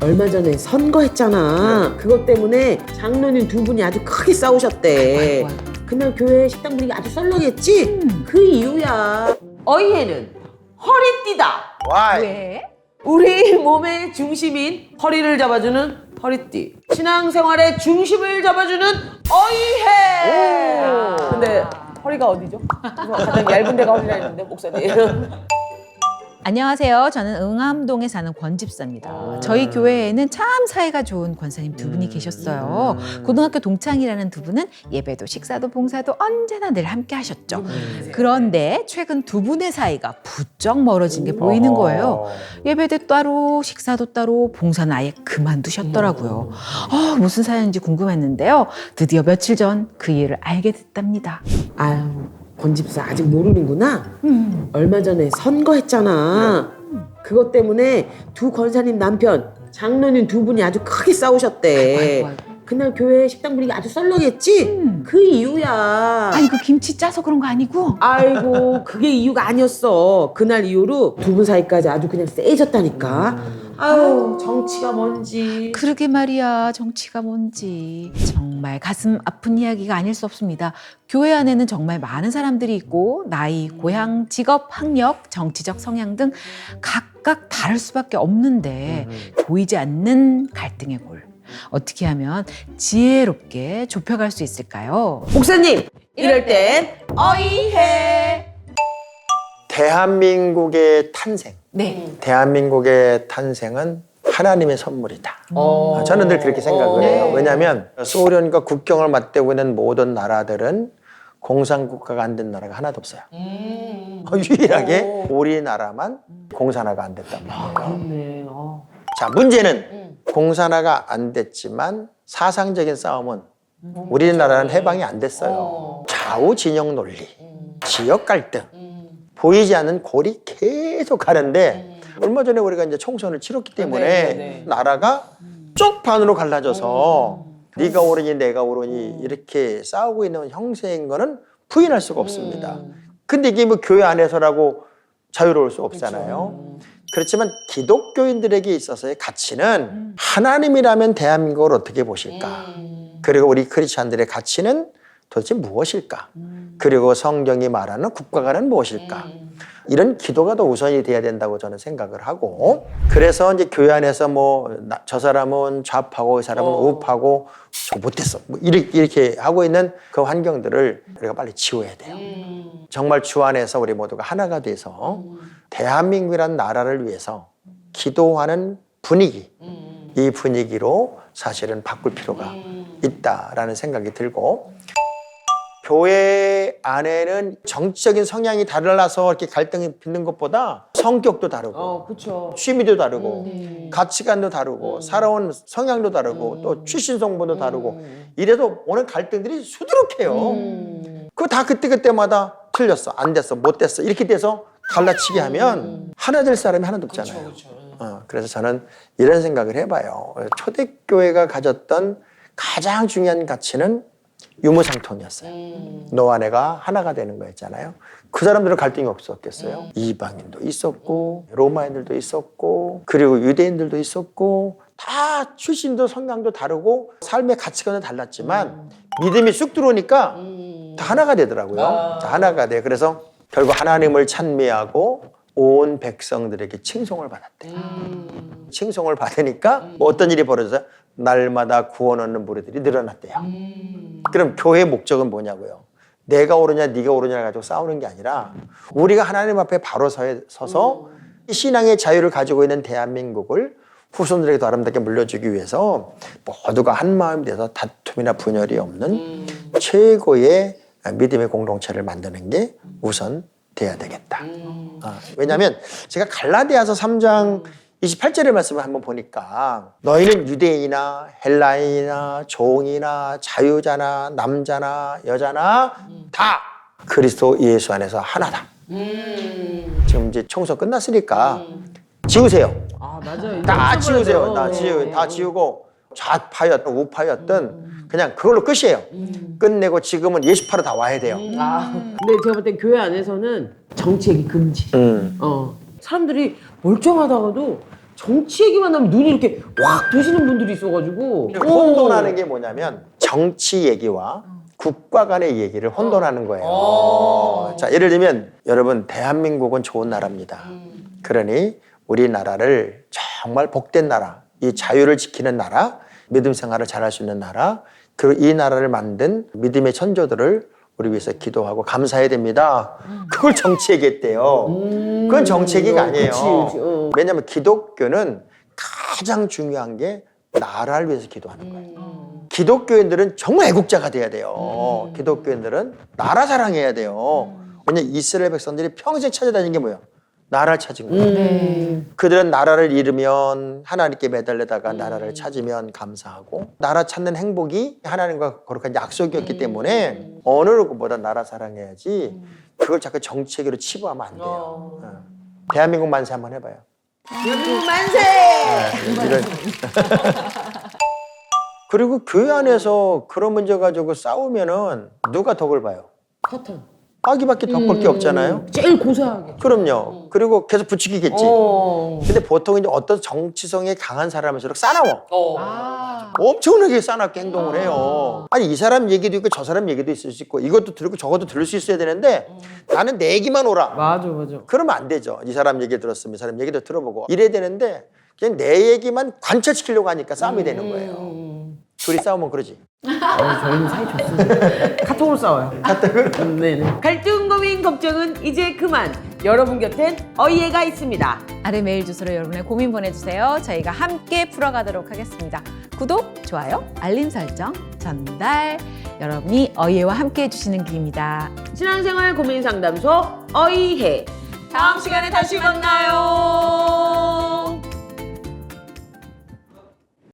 얼마 전에 선거했잖아. 그것 때문에 장로님 두 분이 아주 크게 싸우셨대. 아이고, 아이고. 그날 교회 식당 분위기 아주 썰렁했지? 음. 그 이유야. 어이해는 허리띠다. 와이. 왜? 우리 몸의 중심인 허리를 잡아주는 허리띠. 신앙생활의 중심을 잡아주는 어이해. 오. 근데 허리가 어디죠? 가장 얇은 데가 허리라 했는데 목사님. 안녕하세요. 저는 응암동에 사는 권집사입니다. 아. 저희 교회에는 참 사이가 좋은 권사님 두 분이 음. 계셨어요. 고등학교 동창이라는 두 분은 예배도 식사도 봉사도 언제나 늘 함께 하셨죠. 그런데 최근 두 분의 사이가 부쩍 멀어진 게 보이는 거예요. 예배도 따로, 식사도 따로, 봉사는 아예 그만두셨더라고요. 아, 무슨 사연인지 궁금했는데요. 드디어 며칠 전 그 일을 알게 됐답니다. 아유, 권집사 아직 모르는구나. 음. 얼마 전에 선거했잖아. 그것 때문에 두 권사님 남편, 장로님 두 분이 아주 크게 싸우셨대. 아이고, 아이고. 그날 교회 식당 분위기 아주 썰렁했지? 음. 그 이유야. 아니, 그 김치 짜서 그런 거 아니고? 아이고, 그게 이유가 아니었어. 그날 이후로 두 분 사이까지 아주 그냥 세졌다니까. 아유, 정치가 뭔지. 그러게 말이야 정치가 뭔지 정말 가슴 아픈 이야기가 아닐 수 없습니다 교회 안에는 정말 많은 사람들이 있고 나이 고향 직업 학력 정치적 성향 등 각각 다를 수밖에 없는데 보이지 않는 갈등의 골 어떻게 하면 지혜롭게 좁혀갈 수 있을까요? 목사님, 이럴 땐 어이해. 대한민국의 탄생. 네 대한민국의 탄생은 하나님의 선물이다. 어. 저는 늘 그렇게 생각을 해요. 네. 왜냐하면 소련과 국경을 맞대고 있는 모든 나라들은 공산국가가 안 된 나라가 하나도 없어요. 음. 유일하게 오. 우리나라만 공산화가 안 됐단 말이에요. 그렇네. 어. 자, 문제는 음. 공산화가 안 됐지만 사상적인 싸움은 우리나라는 해방이 안 됐어요. 어. 좌우 진영 논리, 음. 지역 갈등, 음. 보이지 않는 골이 계속 가는데 얼마 전에 우리가 이제 총선을 치렀기 때문에 네, 네. 나라가 쪽 반으로 갈라져서 네가 옳으니 내가 옳으니 이렇게 싸우고 있는 형세인 거는 부인할 수가 없습니다. 근데 이게 뭐 교회 안에서라고 자유로울 수 없잖아요. 그렇지만 기독교인들에게 있어서의 가치는 하나님이라면 대한민국을 어떻게 보실까? 그리고 우리 크리스찬들의 가치는 도대체 무엇일까? 그리고 성경이 말하는 국가가는 무엇일까? 이런 기도가 더 우선이 돼야 된다고 저는 생각을 하고 그래서 이제 교회 안에서 뭐 저 사람은 좌파고 이 사람은 어. 우파고 저 못했어 뭐 이렇게, 이렇게 하고 있는 그 환경들을 우리가 빨리 지워야 돼요. 정말 주 안에서 우리 모두가 하나가 돼서 대한민국이라는 나라를 위해서 기도하는 분위기 이 분위기로 사실은 바꿀 필요가 있다라는 생각이 들고 교회 안에는 정치적인 성향이 달라서 이렇게 갈등이 빚는 것보다 성격도 다르고 어, 그쵸. 취미도 다르고 음. 가치관도 다르고 살아온 성향도 다르고 또 출신 성분도 다르고 이래도 오는 갈등들이 수두룩해요. 음. 그거 다 그때그때마다 틀렸어 안 됐어 못 됐어 이렇게 돼서 갈라치기 하면 하나 될 사람이 하나도 없잖아요. 어, 그래서 저는 이런 생각을 해봐요. 초대교회가 가졌던 가장 중요한 가치는 유무상통이었어요. 너와 내가 하나가 되는 거였잖아요. 그 사람들은 갈등이 없었겠어요. 이방인도 있었고 로마인들도 있었고 그리고 유대인들도 있었고 다 출신도 성향도 다르고 삶의 가치관은 달랐지만 믿음이 쑥 들어오니까 다 하나가 되더라고요. 자, 하나가 돼. 그래서 결국 하나님을 찬미하고 온 백성들에게 칭송을 받았대. 칭송을 받으니까 뭐 어떤 일이 벌어져서 날마다 구원 얻는 무리들이 늘어났대요. 그럼 교회의 목적은 뭐냐고요? 내가 오르냐 네가 오르냐 가지고 싸우는 게 아니라 우리가 하나님 앞에 바로 서- 서서 이 신앙의 자유를 가지고 있는 대한민국을 후손들에게도 아름답게 물려주기 위해서 모두가 한 마음이 돼서 다툼이나 분열이 없는 최고의 믿음의 공동체를 만드는 게 우선 돼야 되겠다. 아, 왜냐하면 제가 갈라디아서 3장 28절의 말씀을 한번 보니까 너희는 유대인이나 헬라인이나 종이나 자유자나 남자나 여자나 다 그리스도 예수 안에서 하나다. 지금 이제 청소 끝났으니까 지우세요. 아, 맞아요. 다 지우세요. 다. 지우, 다 지우고 좌파였든 우파였든 그냥 그걸로 끝이에요. 끝내고 지금은 예수파로 다 와야 돼요. 아, 근데 제가 볼 땐 교회 안에서는 정치 얘기 금지. 음. 어. 사람들이 멀쩡하다가도 정치 얘기만 하면 눈이 이렇게 확 도시는 분들이 있어가지고 혼돈하는 게 뭐냐면 정치 얘기와 국가 간의 얘기를 혼돈하는 거예요. 어. 자, 예를 들면 여러분 대한민국은 좋은 나라입니다. 그러니 우리나라를 정말 복된 나라, 이 자유를 지키는 나라, 믿음 생활을 잘할 수 있는 나라, 그이 나라를 만든 믿음의 천조들을 우리 위해서 기도하고 감사해야 됩니다. 그걸 정치 얘기했대요. 그건 정치 얘기가 아니에요. 그치, 그치, 어. 왜냐하면 기독교는 가장 중요한 게 나라를 위해서 기도하는 거예요. 기독교인들은 정말 애국자가 돼야 돼요. 기독교인들은 나라 사랑해야 돼요. 왜냐면 이스라엘 백성들이 평생 찾아다닌 게 뭐예요? 나라를 찾은 거예요. 네. 그들은 나라를 잃으면 하나님께 매달려다가 나라를 찾으면 감사하고 나라 찾는 행복이 하나님과 거룩한 약속이었기 때문에 어느 누구보다 나라 사랑해야지 그걸 자꾸 정치 얘기로 치부하면 안 돼요. 어. 대한민국 만세 한번 해봐요. 대한민국 만세! 네, 이런. 그리고 교회 안에서 그런 문제 가지고 싸우면은 누가 덕을 봐요? 커튼. 아기밖에 덕볼 게 없잖아요. 제일 고소하게. 그럼요. 그리고 계속 부추기겠지. 어. 근데 보통 이제 어떤 정치성이 강한 사람일수록 싸나워. 아. 엄청나게 싸납게 행동을 해요. 아니 이 사람 얘기도 있고 저 사람 얘기도 있을 수 있고 이것도 들고 저것도 들을 수 있어야 되는데 나는 내 얘기만 오라. 맞아, 맞아. 그러면 안 되죠. 이 사람 얘기 들었으면 이 사람 얘기도 들어보고 이래야 되는데 그냥 내 얘기만 관철시키려고 하니까 싸움이 되는 거예요. 음. 둘이 싸우면 그러지. 어, 저희는 사이 좋습니다. 카톡으로 싸워요. 카톡으로? 네네. 갈등, 고민, 걱정은 이제 그만. 여러분 곁엔 어이해가 있습니다. 아래 메일 주소로 여러분의 고민 보내주세요. 저희가 함께 풀어가도록 하겠습니다. 구독, 좋아요, 알림 설정, 전달. 여러분이 어예와 함께 해주시는 길입니다. 신앙생활 고민 상담소 어이해. 다음 시간에 다시 만나요.